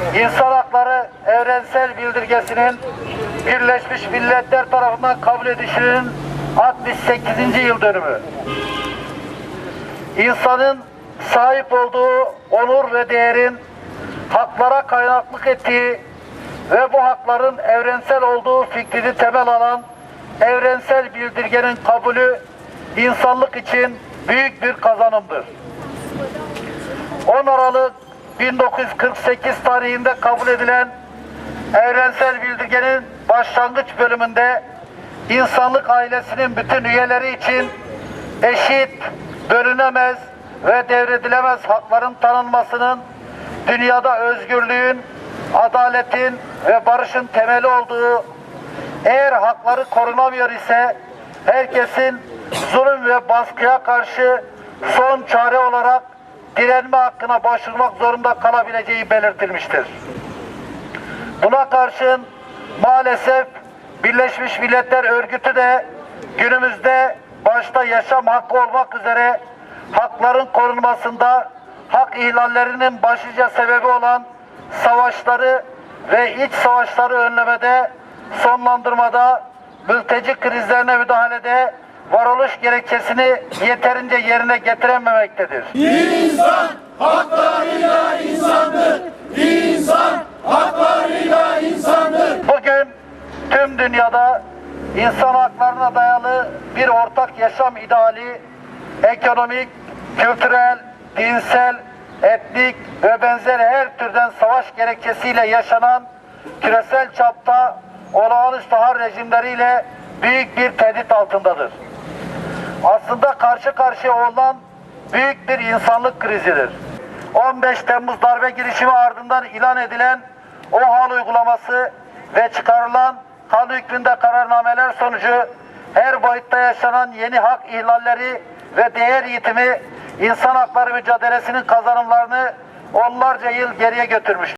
İnsan Hakları Evrensel Bildirgesi'nin Birleşmiş Milletler tarafından kabul edilişinin 68. yıl dönümü. İnsanın sahip olduğu onur ve değerin haklara kaynaklık ettiği ve bu hakların evrensel olduğu fikrini temel alan evrensel bildirgenin kabulü insanlık için büyük bir kazanımdır. 10 Aralık 1948 tarihinde kabul edilen evrensel bildirgenin başlangıç bölümünde insanlık ailesinin bütün üyeleri için eşit, bölünemez ve devredilemez hakların tanınmasının dünyada özgürlüğün, adaletin ve barışın temeli olduğu eğer hakları korunamıyor ise herkesin zulüm ve baskıya karşı son çare olarak direnme hakkına başvurmak zorunda kalabileceği belirtilmiştir. Buna karşın maalesef Birleşmiş Milletler Örgütü de günümüzde başta yaşam hakkı olmak üzere hakların korunmasında hak ihlallerinin başlıca sebebi olan savaşları ve iç savaşları önlemede, sonlandırmada, mülteci krizlerine müdahalede varoluş gerekçesini yeterince yerine getirememektedir. İnsan haklarıyla insandır. İnsan haklarıyla insandır. Bugün tüm dünyada insan haklarına dayalı bir ortak yaşam ideali, ekonomik, kültürel, dinsel, etnik ve benzeri her türden savaş gerekçesiyle yaşanan küresel çapta olağanüstü hal rejimleriyle büyük bir tehdit altındadır. Aslında karşı karşıya olan büyük bir insanlık krizidir. 15 Temmuz darbe girişimi ardından ilan edilen o hal uygulaması ve çıkarılan kanun hükmünde kararnameler sonucu her boyutta yaşanan yeni hak ihlalleri ve değer yitimi insan hakları mücadelesinin kazanımlarını onlarca yıl geriye götürmüş.